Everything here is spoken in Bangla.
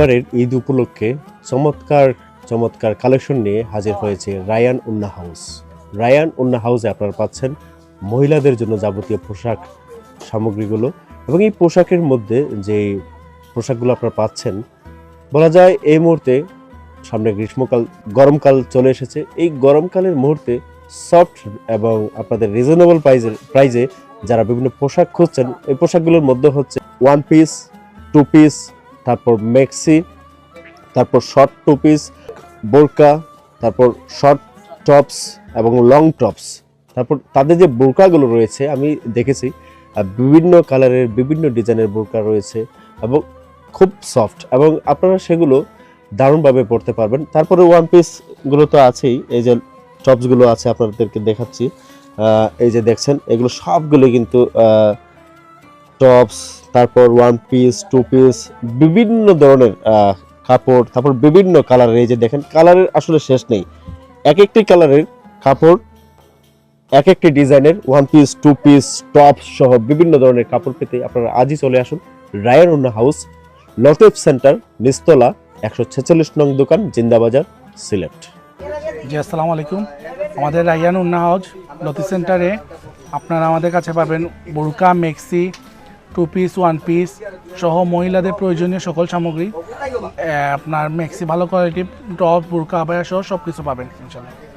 এবারের ঈদ উপলক্ষে চমৎকার চমৎকার কালেকশন নিয়ে হাজির হয়েছে রায়ান উন্না হাউস রায়ান উন্না হাউসে আপনারা পাচ্ছেন মহিলাদের জন্য যাবতীয় পোশাক সামগ্রীগুলো এবং এই পোশাকের মধ্যে যে পোশাকগুলো আপনারা পাচ্ছেন, বলা যায় এই মুহূর্তে সামনে গ্রীষ্মকাল, গরমকাল চলে এসেছে। এই গরমকালের মুহূর্তে সফট এবং আপনাদের রিজনেবল প্রাইজের প্রাইজে যারা বিভিন্ন পোশাক খুঁজছেন, এই পোশাকগুলোর মধ্যে হচ্ছে ওয়ান পিস টু পিস তারপর মেক্সি, তারপর শর্ট টু পিস বোরকা, তারপর শর্ট টপস এবং লং টপস তারপর তাদের যে বোরকাগুলো রয়েছে, আমি দেখেছি বিভিন্ন কালারের, বিভিন্ন ডিজাইনের বোরকা রয়েছে এবং খুব সফট এবং আপনারা সেগুলো দারুণভাবে পড়তে পারবেন। তারপরে ওয়ান পিসগুলো তো আছেই, এই যে টপসগুলো আছে আপনাদেরকে দেখাচ্ছি। এই যে দেখছেন, এগুলো সবগুলো কিন্তু টপস তারপর ওয়ান পিস টু পিস বিভিন্ন ধরনের কাপড়, তারপর বিভিন্ন কালারের এই যে দেখেন কালারের আসলে শেষ নেই। এক একটি কালারের কাপড়, এক একটি ডিজাইনের one piece two piece top সহ বিভিন্ন ধরনের কাপড় পেতে আপনারা আজই চলে আসুন রায়ান উন্না হাউস লটফ সেন্টার নিস্তলা, একশো ছেচল্লিশ নং দোকান, জিন্দাবাজার, সিলেট। জি, আসসালামু আলাইকুম। আমাদের রাইয়ান উন্না হাউজ লতি সেন্টারে আপনারা আমাদের কাছে পাবেন বোরকা, maxi two piece one piece সহ মহিলাদের প্রয়োজনীয় সকল সামগ্রী আপনার ম্যাক্সি ভালো কোয়ালিটি টপ বুর্কা আবায়া সহ সব কিছু পাবেন ইনশাল্লাহ